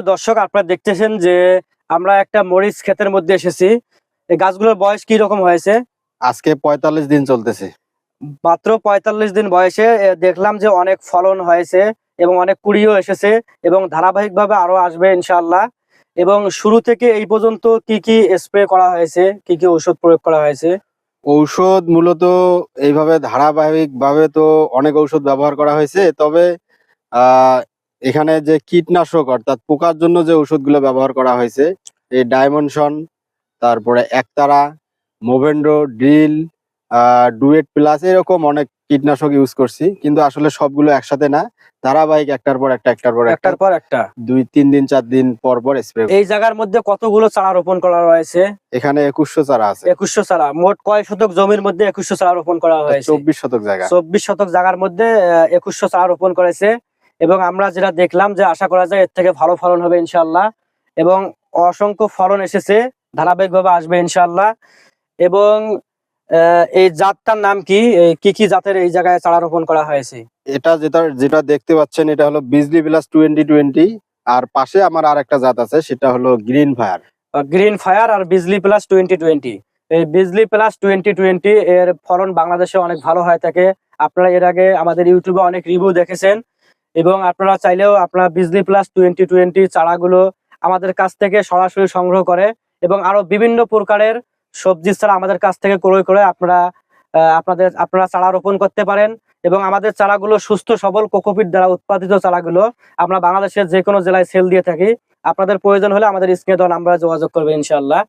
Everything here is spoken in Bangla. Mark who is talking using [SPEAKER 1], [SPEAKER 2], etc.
[SPEAKER 1] দর্শক আপনারা দেখতেছেন যে আমরা একটা মরিচ ক্ষেতের মধ্যে এসেছি। এই গাছগুলোর বয়স কি রকম হয়েছে?
[SPEAKER 2] আজকে পঁয়তাল্লিশ দিন চলতেছে।
[SPEAKER 1] মাত্র পঁয়তাল্লিশ দিন বয়সে দেখলাম যে অনেক ফলন হয়েছে এবং অনেক কুড়িও এসেছে এবং ধারাবাহিকভাবে আরও আসবে ইনশাল্লাহ এবং শুরু থেকে এই পর্যন্ত কি কি স্প্রে করা হয়েছে কি কি ঔষধ প্রয়োগ করা হয়েছে?
[SPEAKER 2] ঔষধ মূলত এইভাবে ধারাবাহিক ভাবে তো অনেক ঔষধ ব্যবহার করা হয়েছে তবে আহ এখানে যে কীটনাশক অর্থাৎ পোকার জন্য যে ওষুধগুলো ব্যবহার করা হয়েছে এই ডায়মন্ডসন তারপরে একতারা মোভেন্ডো ড্রিল ডুয়েট প্লাস এরকম অনেক কীটনাশক ইউজ করছি কিন্তু আসলে সবগুলো একসাথে না ধারাবাহিক একটার পর একটা একটার পর
[SPEAKER 1] একটার পর একটা।
[SPEAKER 2] দুই তিন দিন চার দিন পর পর স্প্রে
[SPEAKER 1] এই জায়গার মধ্যে কতগুলো চারা রোপণ করা হয়েছে?
[SPEAKER 2] এখানে একুশশো চারা আছে।
[SPEAKER 1] একুশশো চারা মোট কয় শতক জমির মধ্যে একুশশো চারা রোপণ করা হয়েছে?
[SPEAKER 2] চব্বিশ শতক জায়গা।
[SPEAKER 1] চব্বিশ শতক জায়গার মধ্যে একুশশো চারা রোপণ করেছে। এবং আমরা যেটা দেখলাম যে আশা করা যায় এর থেকে ভালো ফলন হবে ইনশাল্লাহ এবং অসংখ্য ফলন এসেছে ধারাবাহিকভাবে আসবে ইনশাল্লাহ এবং এই জাতটার নাম কি? কি কি জাতের এই জায়গায় চারা রোপণ করা হয়েছে?
[SPEAKER 2] এটা যেটা যেটা দেখতে পাচ্ছেন এটা হলো বিজলি প্লাস টোয়েন্টি টোয়েন্টি আর পাশে আমার আর একটা জাত আছে সেটা হলো গ্রিন ফায়ার
[SPEAKER 1] গ্রিন ফায়ার আর বিজলি প্লাস টোয়েন্টি টোয়েন্টি এই বিজলি প্লাস টোয়েন্টি টোয়েন্টি এর ফলন বাংলাদেশে অনেক ভালো হয়ে থাকে। আপনারা এর আগে আমাদের ইউটিউবে অনেক রিভিউ দেখেছেন। এবং আপনারা চাইলেও আপনারা বিজলি প্লাস টোয়েন্টি টোয়েন্টি চারাগুলো আমাদের কাছ থেকে সরাসরি সংগ্রহ করে এবং আরও বিভিন্ন প্রকারের সবজি চারা আমাদের কাছ থেকে ক্রয় করে আপনারা আপনাদের, আপনারা চারা রোপণ করতে পারেন এবং আমাদের চারাগুলো সুস্থ, সবল কোকোপিট দ্বারা উৎপাদিত চারাগুলো আমরা বাংলাদেশের যে কোনো জেলায় সেল দিয়ে থাকি। আপনাদের প্রয়োজন হলে আমাদের স্ক্রিনে দেওয়া নাম্বারে যোগাযোগ করবেন ইনশাল্লাহ